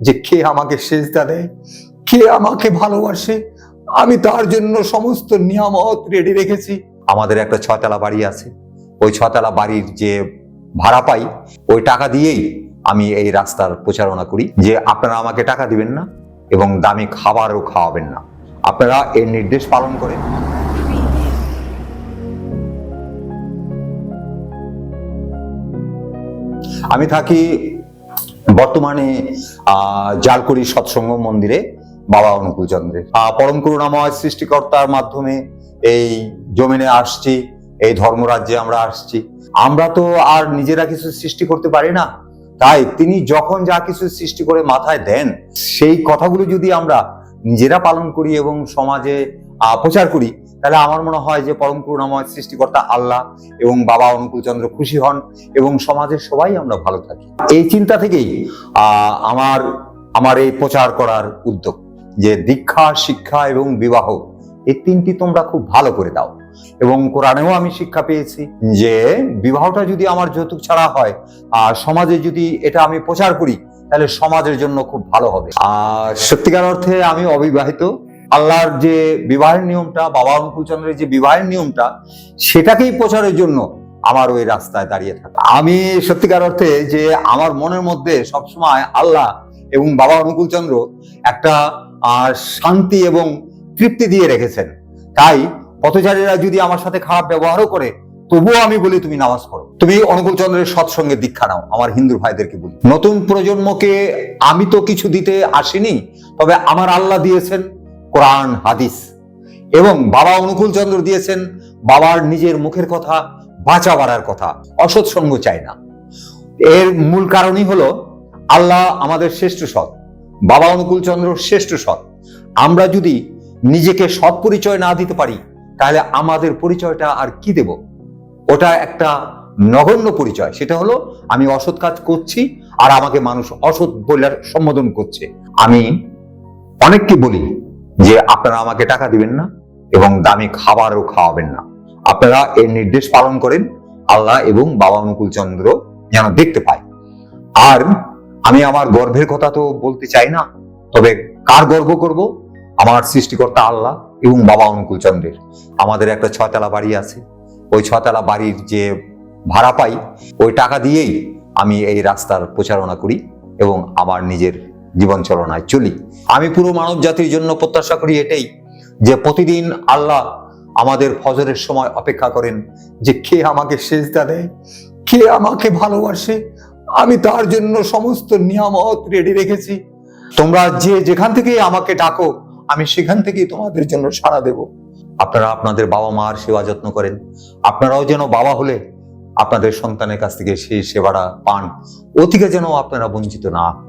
যে কে আমাকে সেজদা দেয়, কে আমাকে ভালোবাসে, আমি তার জন্য সমস্ত নিয়ামত রেডি রেখেছি। আমাদের একটা ছয়তলা বাড়ি আছে। ওই ছয়তলা বাড়ির যে ভাড়া পাই, ওই টাকা দিয়েই আমি এই রাস্তার প্রচারণা করি যে আপনারা আমাকে টাকা দিবেন না এবং দামি খাবারও খাওয়াবেন না। আপনারা এর নির্দেশ পালন করেন। আমি থাকি বর্তমানে জালকুড়ি সৎসঙ্গ মন্দিরে বাবা অনুকূল চন্দ্রের। পরম করুণাময় সৃষ্টিকর্তার মাধ্যমে এই জমিনে আসছি, এই ধর্মরাজ্যে আমরা আসছি। আমরা তো আর নিজেরা কিছু সৃষ্টি করতে পারি না। তাই তিনি যখন যা কিছু সৃষ্টি করে মাথায় দেন, সেই কথাগুলো যদি আমরা নিজেরা পালন করি এবং সমাজে প্রচার করি, তাহলে আমার মনে হয় যে পরম করুণাময় সৃষ্টিকর্তা আল্লাহ এবং বাবা অনুকূল চন্দ্র খুশি হন এবং সমাজের সবাই আমরা ভালো থাকি। এই চিন্তা থেকেই আমার আমার এই প্রচার করার উদ্যোগ, যে দীক্ষা, শিক্ষা এবং বিবাহ, এই তিনটি তোমরা খুব ভালো করে দাও। এবং কোরআনেও আমি শিক্ষা পেয়েছি যে বিবাহটা যদি আমার যৌতুক ছাড়া হয়, আর সমাজে যদি এটা আমি প্রচার করি, তাহলে সমাজের জন্য খুব ভালো হবে। আর সত্যিকার অর্থে আমি অবিবাহিত আল্লাহর যে বিবাহের নিয়মটা, বাবা অনুকূল চন্দ্রের যে বিবাহের নিয়মটা, সেটাকেই প্রচারের জন্য আমার ওই রাস্তায় দাঁড়িয়ে থাকা। আমি সত্যিকার অর্থে যে আমার মনের মধ্যে সবসময় আল্লাহ এবং বাবা অনুকূল চন্দ্র একটা শান্তি এবং তৃপ্তি দিয়ে রেখেছেন। তাই পথচারীরা যদি আমার সাথে খারাপ ব্যবহারও করে, তবুও আমি বলি তুমি নামাজ পড়ো। তুমি অনুকূল চন্দ্রের সৎসঙ্গে দীক্ষা নাও, আমার হিন্দু ভাইদেরকে বলি। নতুন প্রজন্মকে আমি তো কিছু দিতে আসিনি, তবে আমার আল্লাহ দিয়েছেন কোরআন, হাদিস এবং বাবা অনুকূল চন্দ্র দিয়েছেন, বাবার নিজের মুখের কথা, বাঁচা বাড়ার কথা, অসৎ সঙ্গ চাই না। এর মূল কারণই হলো আল্লাহ আমাদের শ্রেষ্ঠ সৎ, বাবা অনুকূল চন্দ্র শ্রেষ্ঠ সৎ। আমরা যদি নিজেকে সৎ পরিচয় না দিতে পারি, তাহলে আমাদের পরিচয়টা আর কি দেব? ওটা একটা নগণ্য পরিচয়, সেটা হলো আমি অসৎ কাজ করছি আর আমাকে মানুষ অসৎ বলে সম্বোধন করছে। আমি অনেককে বলি যে আপনারা আমাকে টাকা দিবেন না এবং দামি খাবারও খাওয়াবেন না। আপনারা এর নির্দেশ পালন করেন, আল্লাহ এবং বাবা অনুকূল চন্দ্র যেন দেখতে পায়। আর আমি আমার গর্ভের কথা তো বলতে চাই না, তবে কার গর্ব করব? আমার সৃষ্টিকর্তা আল্লাহ এবং বাবা অনুকূল চন্দ্রের। আমাদের একটা ছয়তলা বাড়ি আছে। ওই ছয়তলা বাড়ির যে ভাড়া পাই, ওই টাকা দিয়েই আমি এই রাস্তার প্রচারণা করি এবং আমার নিজের জীবন চলনায় চলি। আমি পুরো মানব জাতির জন্য প্রত্যাশা করি এটাই, যে প্রতিদিন আল্লাহ আমাদের ফজরের সময় অপেক্ষা করেন যে কে আমাকে সেজদা দেয়, কে আমাকে ভালোবাসে, আমি তার জন্য সমস্ত নিয়ামত রেডি রেখেছি। তোমরা যে যেখান থেকে আমাকে ডাকো, আমি সেখান থেকেই তোমাদের জন্য সাড়া দেব। আপনারা আপনাদের বাবা মার সেবা যত্ন করেন। আপনারাও যেন বাবা হলে আপনাদের সন্তানের কাছ থেকে সেই সেবাটা পান। থেকে যেন আপনারা বঞ্চিত না